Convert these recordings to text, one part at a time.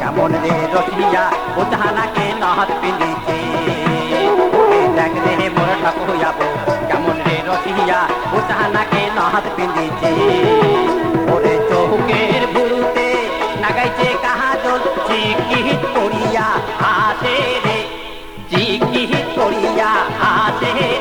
কেমন রে রসিয়া ও জাহানাকে নহত ওরে দেখ রে মোর ঠাকুর যাব কেমন রে রসিয়া ও জাহানাকে নহত পিন্দিছে ওরে চৌকের বুড়ুতে লাগাইছে কাহাজল চিকিত করিয়া হাসে রে চিকিত করিয়া হাসে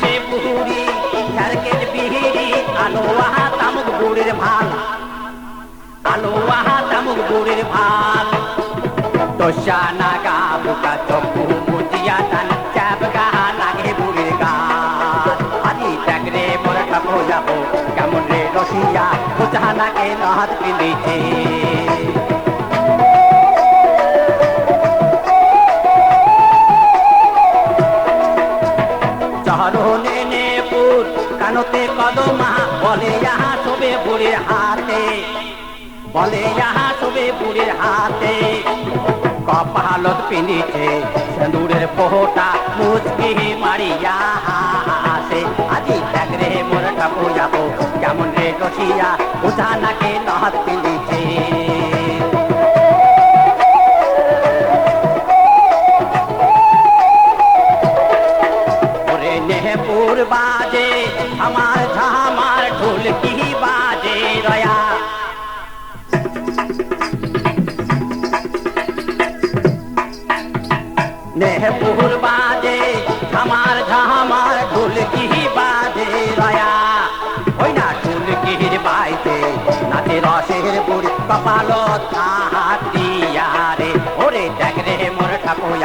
সে পুহুরি ঝাড়কের বিহিরি আলো আহা তামুক বুড়ির ভালো আলো আহা তামুক বুড়ির ভালো তোষা নাগা, বুকা চকু মুজিয়া টান চাপ গাহা লাগে বুড়ির গান আজি চাকরে মোর ঠাকো যাব, কেমন রে রসিয়া, বুঝা নাকে নাহাত পিঁধেছে বুড়ির হাতে। বলে ইহা সবে পুরীর হাতে। কপালত পিনিছে সেন্দুরের পোহটা মুচকি মারিয়া হাসে। আজি ঠাকরে মোর ঠাকুর যাব, কেমন রে রসিয়া উঠা নাকে নহত পিনিছে নেহপুর বাজে, আমার ঝামার ঢোলকি বাজে রয়া। ওই না ঢোলকির বাইতে নাচে রসের বুড়ি কপালত হাতিয়া রে ওরে দেখ রে মোর ঠাকুর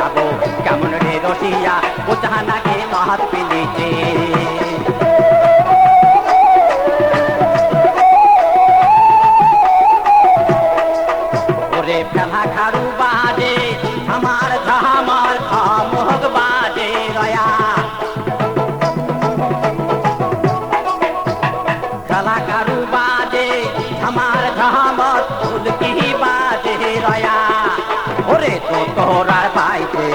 আমার ধামার ফুলকি বাজে রয়া? ওরে তো তোরার বাইতে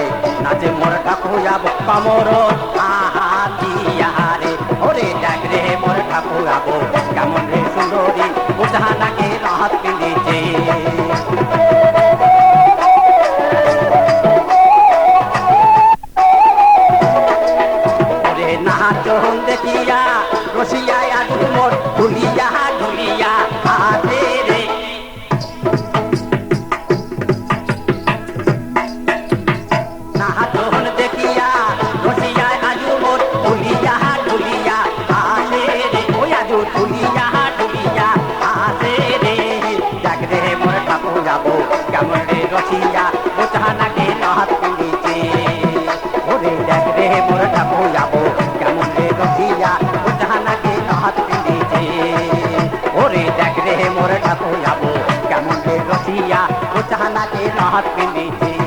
নাচে মোর ঠাকুর যাব কমর আহাতিয়া রে। ওরে দেখ রে মোর ঠাকুর যাব কেমন রে সুন্দরী, বুঝা নাকে রাত পিঁধেছে। নাচন দেখিয়া রসিয়া আলু মোর ঢুলিয়া ঢুলিয়া দেখ রে